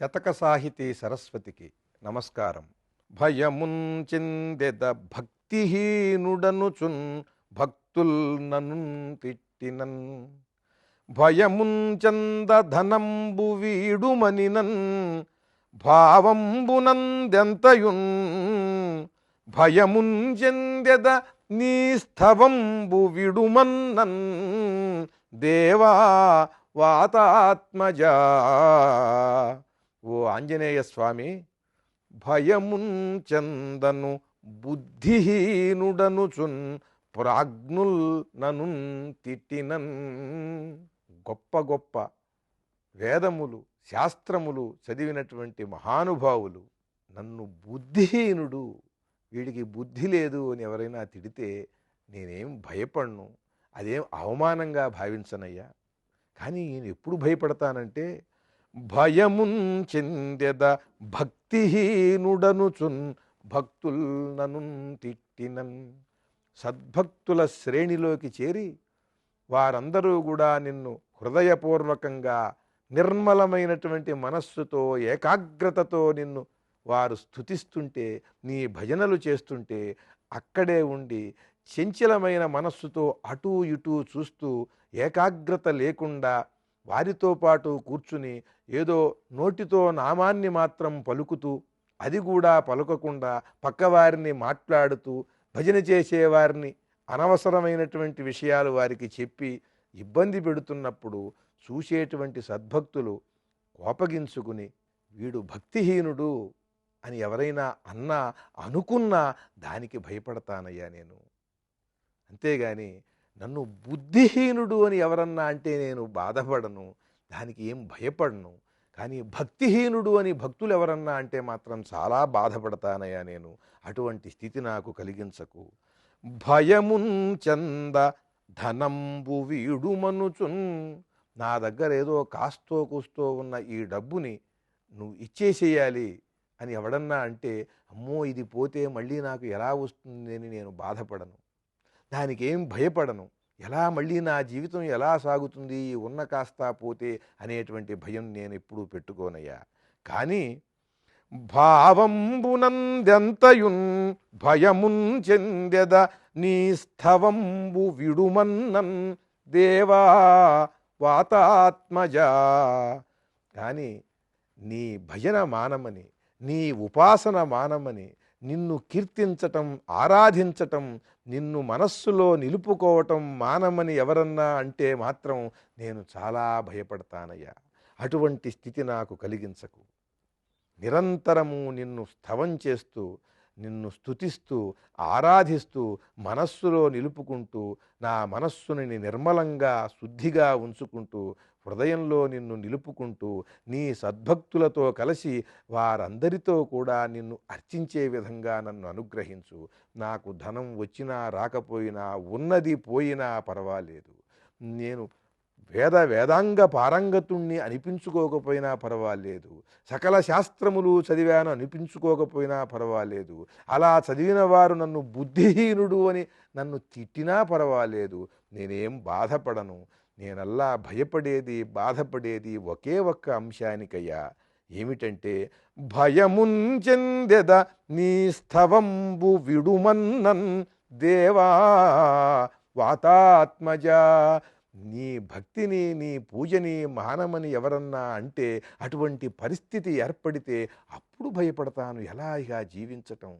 శతక సాహితీ సరస్వతికి నమస్కారం. భయముంచిందెద భక్తిహీనుడనుచున్ భక్తుల్ నను తిట్టినన్. భయముంచంద ధనంబు వీడుమనినన్. భావంబునందెంతయున్ భయముంచెందెద నీ స్థవంబు విడుమన్నన్. దేవా వాతాత్మజా ఓ ఆంజనేయ స్వామి భయమున్ చందను బుద్ధిహీనుడనుచున్ ప్రాజ్ఞుల్ నను తిట్టినన్. గొప్ప గొప్ప వేదములు శాస్త్రములు చదివినటువంటి మహానుభావులు నన్ను బుద్ధిహీనుడు వీడికి బుద్ధి లేదు అని ఎవరైనా తిడితే నేనేం భయపడను అదేం అవమానంగా భావించనయ్యా. కానీ నేను ఎప్పుడు భయపడతానంటే భయముంచెందెద భక్తిహీనుడనుచున్ భక్తుల్ నను తిట్టినన్. సద్భక్తుల శ్రేణిలోకి చేరి వారందరూ కూడా నిన్ను హృదయపూర్వకంగా నిర్మలమైనటువంటి మనస్సుతో ఏకాగ్రతతో నిన్ను వారు స్థుతిస్తుంటే నీ భజనలు చేస్తుంటే అక్కడే ఉండి చంచలమైన మనస్సుతో అటూ ఇటూ చూస్తూ ఏకాగ్రత లేకుండా వారితో పాటు కూర్చుని ఏదో నోటితో నామాన్ని మాత్రం పలుకుతూ అది కూడా పలుకకుండా పక్కవారిని మాట్లాడుతూ భజన చేసేవారిని అనవసరమైనటువంటి విషయాలు వారికి చెప్పి ఇబ్బంది పెడుతున్నప్పుడు చూసేటువంటి సద్భక్తులు కోపగించుకుని వీడు భక్తిహీనుడు అని ఎవరైనా అన్నా అనుకున్నా దానికి భయపడతానయ్యా నేను. అంతేగాని నన్ను బుద్ధిహీనుడు అని ఎవరన్నా అంటే నేను బాధపడను దానికి ఏం భయపడను. కానీ భక్తిహీనుడు అని భక్తులు ఎవరన్నా అంటే మాత్రం చాలా బాధపడతానయ్యా నేను. అటువంటి స్థితి నాకు కలిగించకు. భయమున్ చంద ధనంబు వీడుమనుచున్. నా దగ్గర ఏదో కాస్తో కూస్తో ఉన్న ఈ డబ్బుని నువ్వు ఇచ్చేసేయాలి అని ఎవడన్నా అంటే అమ్మో ఇది పోతే మళ్ళీ నాకు ఎలా వస్తుంది అని నేను బాధపడను. దానికి ఏం భయపడను. ఎలా మళ్ళీ నా జీవితం ఎలా సాగుతుంది ఉన్న కాస్తా పోతే అనేటువంటి భయం నేను ఎప్పుడూ పెట్టుకోనయ్యా. కానీ భావంబునందెంతయున్ భయమున్ చెందెద నీ స్థవంబు విడుమన్నన్ దేవా వాతాత్మజ. కానీ నీ భజన మానమని నీ ఉపాసన మానమని నిన్ను కీర్తించటం ఆరాధించటం నిన్ను మనస్సులో నిలుపుకోవటం మానమని ఎవరన్నా అంటే మాత్రం నేను చాలా భయపడతానయ్యా. అటువంటి స్థితి నాకు కలిగించకు. నిరంతరము నిన్ను స్థవం చేస్తూ నిన్ను స్థుతిస్తూ ఆరాధిస్తూ మనస్సులో నిలుపుకుంటూ నా మనస్సుని నిర్మలంగా శుద్ధిగా ఉంచుకుంటూ హృదయంలో నిన్ను నిలుపుకుంటూ నీ సద్భక్తులతో కలిసి వారందరితో కూడా నిన్ను అర్చించే విధంగా నన్ను అనుగ్రహించు. నాకు ధనం వచ్చినా రాకపోయినా ఉన్నది పోయినా పర్వాలేదు. నేను వేద వేదాంగ పారంగతుణ్ణి అనిపించుకోకపోయినా పర్వాలేదు. సకల శాస్త్రములు చదివాను అనిపించుకోకపోయినా పర్వాలేదు. అలా చదివిన వారు నన్ను బుద్ధిహీనుడు అని నన్ను తిట్టినా పర్వాలేదు. నేనేం బాధపడను. నేనల్లా భయపడేది బాధపడేది ఒకే ఒక్క అంశానికయ్యా. ఏమిటంటే భయముంచెందెద నీ స్థవంబు విడుమన్నన్ దేవా వాతాత్మజ. నీ భక్తిని నీ పూజని మానమని ఎవరన్నా అంటే అటువంటి పరిస్థితి ఏర్పడితే అప్పుడు భయపడతాను. ఎలా ఇక జీవించటం?